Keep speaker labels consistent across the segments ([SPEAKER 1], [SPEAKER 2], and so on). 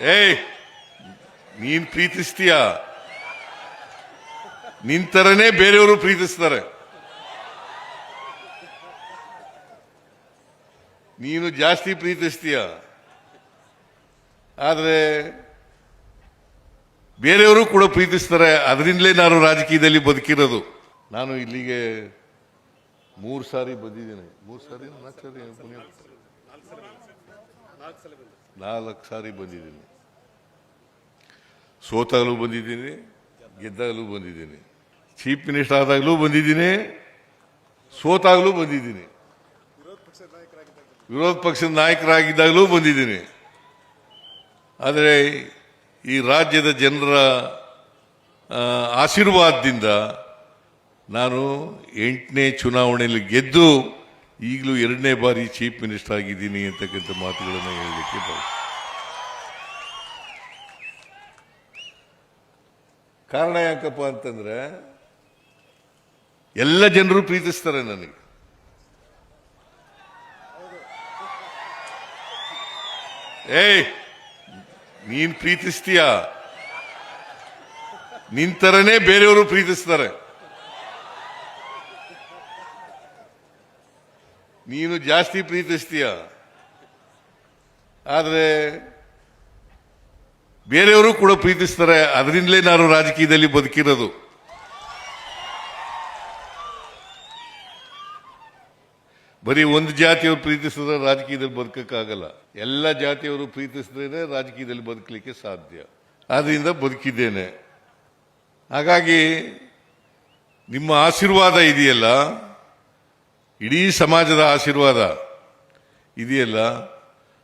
[SPEAKER 1] ಏಯ್, ನೀನ್ ಪ್ರೀತಿಸ್ತೀಯ? ತರನೇ ಬೇರೆಯವರು ಪ್ರೀತಿಸ್ತಾರೆ. ನೀನು ಜಾಸ್ತಿ ಪ್ರೀತಿಸ್ತೀಯ? ಆದ್ರೆ ಬೇರೆಯವರು ಕೂಡ ಪ್ರೀತಿಸ್ತಾರೆ. ಅದರಿಂದಲೇ ನಾನು ರಾಜಕೀಯದಲ್ಲಿ ಬದುಕಿರೋದು. ನಾನು ಇಲ್ಲಿಗೆ ಮೂರು ಸಾರಿ ಬಂದಿದ್ದೇನೆ. ಮೂರು ಸಾರಿ, ನಾಲ್ಕು ಸಾರಿ ನಾಲ್ಕು ಸಾರಿ ಬಂದಿದ್ದೀನಿ. ಸೋತಾಗಲೂ ಬಂದಿದ್ದೀನಿ ಗೆದ್ದಾಗಲೂ ಬಂದಿದ್ದೀನಿ. ಚೀಫ್ ಮಿನಿಸ್ಟರ್ ಆದಾಗಲೂ ಬಂದಿದ್ದೀನಿ ಸೋತಾಗಲೂ ಬಂದಿದ್ದೀನಿ. ವಿರೋಧ ಪಕ್ಷದ ನಾಯಕರಾಗಿದ್ದಾಗಲೂ ಬಂದಿದ್ದೀನಿ. ಆದರೆ ಈ ರಾಜ್ಯದ ಜನರ ಆಶೀರ್ವಾದದಿಂದ ನಾನು ಎಂಟನೇ ಚುನಾವಣೆಯಲ್ಲಿ ಗೆದ್ದು ಈಗಲೂ ಎರಡನೇ ಬಾರಿ ಚೀಫ್ ಮಿನಿಸ್ಟರ್ ಆಗಿದ್ದೀನಿ ಅಂತಕ್ಕಂಥ ಮಾತುಗಳನ್ನು ಹೇಳಲಿಕ್ಕೆ ಬಯಸ ಕಾರಣ ಯಾಕಪ್ಪ ಅಂತಂದ್ರೆ ಎಲ್ಲ ಜನರು ಪ್ರೀತಿಸ್ತಾರೆ ನನಗೆ. ಏಯ್, ನೀನ್ ಪ್ರೀತಿಸ್ತೀಯ? ತರನೇ ಬೇರೆಯವರು ಪ್ರೀತಿಸ್ತಾರೆ. ನೀನು ಜಾಸ್ತಿ ಪ್ರೀತಿಸ್ತೀಯ? ಆದರೆ ಬೇರೆಯವರು ಕೂಡ ಪ್ರೀತಿಸ್ತಾರೆ, ಅದರಿಂದಲೇ ನಾನು ರಾಜಕೀಯದಲ್ಲಿ ಬದುಕಿರೋದು. ಬರೀ ಒಂದು ಜಾತಿಯವರು ಪ್ರೀತಿಸಿದ್ರೆ ರಾಜಕೀಯದಲ್ಲಿ ಬದುಕಕ್ಕಾಗಲ್ಲ. ಎಲ್ಲ ಜಾತಿಯವರು ಪ್ರೀತಿಸಿದ್ರೆ ರಾಜಕೀಯದಲ್ಲಿ ಬದುಕಲಿಕ್ಕೆ ಸಾಧ್ಯ. ಆದ್ರಿಂದ ಬದುಕಿದ್ದೇನೆ. ಹಾಗಾಗಿ ನಿಮ್ಮ ಆಶೀರ್ವಾದ ಇದೆಯಲ್ಲ? ಇಡೀ ಸಮಾಜದ ಆಶೀರ್ವಾದ ಇದೆಯಲ್ಲ?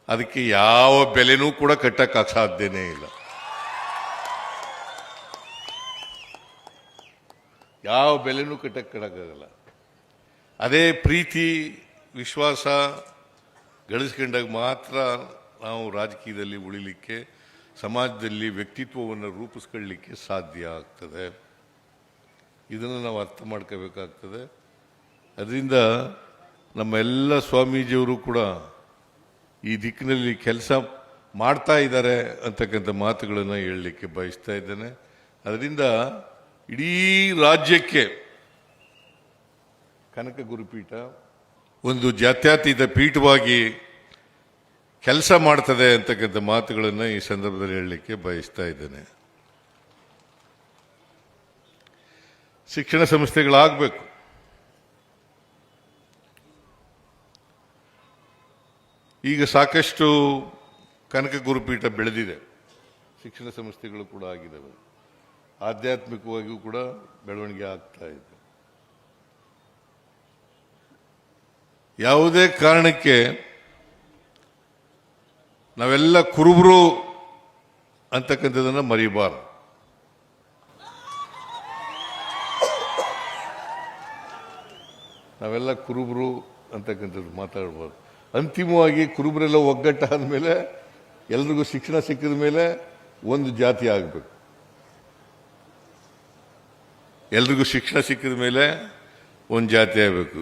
[SPEAKER 1] ಅದಕ್ಕೆ ಯಾವ ಬೆಲೆನೂ ಕೂಡ ಕಟ್ಟಕ್ಕೆ ಸಾಧ್ಯನೇ ಇಲ್ಲ. ಯಾವ ಬೆಲೆನೂ ಕಟ್ಟಕ್ಕಾಗಲ್ಲ ಅದೇ ಪ್ರೀತಿ, ವಿಶ್ವಾಸ ಗಳಿಸ್ಕೊಂಡಾಗ ಮಾತ್ರ ನಾವು ರಾಜಕೀಯದಲ್ಲಿ ಉಳಿಲಿಕ್ಕೆ, ಸಮಾಜದಲ್ಲಿ ವ್ಯಕ್ತಿತ್ವವನ್ನು ರೂಪಿಸ್ಕೊಳ್ಳಿಕ್ಕೆ ಸಾಧ್ಯ ಆಗ್ತದೆ. ಇದನ್ನು ನಾವು ಅರ್ಥ ಮಾಡ್ಕೋಬೇಕಾಗ್ತದೆ. ಅದರಿಂದ ನಮ್ಮ ಎಲ್ಲ ಸ್ವಾಮೀಜಿಯವರು ಕೂಡ ಈ ದಿಕ್ಕಿನಲ್ಲಿ ಕೆಲಸ ಮಾಡ್ತಾ ಇದ್ದಾರೆ ಅಂತಕ್ಕಂಥ ಮಾತುಗಳನ್ನು ಹೇಳಲಿಕ್ಕೆ ಬಯಸ್ತಾ ಇದ್ದೇನೆ. ಅದರಿಂದ ಇಡೀ ರಾಜ್ಯಕ್ಕೆ ಕನಕ ಗುರುಪೀಠ ಒಂದು ಜಾತ್ಯತೀತ ಪೀಠವಾಗಿ ಕೆಲಸ ಮಾಡ್ತದೆ ಅಂತಕ್ಕಂಥ ಮಾತುಗಳನ್ನು ಈ ಸಂದರ್ಭದಲ್ಲಿ ಹೇಳಲಿಕ್ಕೆ ಬಯಸ್ತಾ ಇದ್ದೇನೆ. ಶಿಕ್ಷಣ ಸಂಸ್ಥೆಗಳಾಗಬೇಕು. ಈಗ ಸಾಕಷ್ಟು ಕನಕ ಗುರುಪೀಠ ಬೆಳೆದಿದೆ. ಶಿಕ್ಷಣ ಸಂಸ್ಥೆಗಳು ಕೂಡ ಆಗಿದ್ದಾವೆ. ಆಧ್ಯಾತ್ಮಿಕವಾಗಿಯೂ ಕೂಡ ಬೆಳವಣಿಗೆ ಆಗ್ತಾ ಇದೆ. ಯಾವುದೇ ಕಾರಣಕ್ಕೆ ನಾವೆಲ್ಲ ಕುರುಬರು ಅಂತಕ್ಕಂಥದ್ದನ್ನು ಮರಿಬಾರ ನಾವೆಲ್ಲ ಕುರುಬರು ಅಂತಕ್ಕಂಥದ್ದು ಮಾತಾಡ್ಬಾರ್ದು. ಅಂತಿಮವಾಗಿ ಕುರುಬರೆಲ್ಲ ಒಗ್ಗಟ್ಟಾದ ಮೇಲೆ ಎಲ್ರಿಗೂ ಶಿಕ್ಷಣ ಸಿಕ್ಕಿದ ಮೇಲೆ ಒಂದು ಜಾತಿ ಆಗಬೇಕು. ಎಲ್ರಿಗೂ ಶಿಕ್ಷಣ ಸಿಕ್ಕಿದ ಮೇಲೆ ಒಂದು ಜಾತಿ ಆಗಬೇಕು.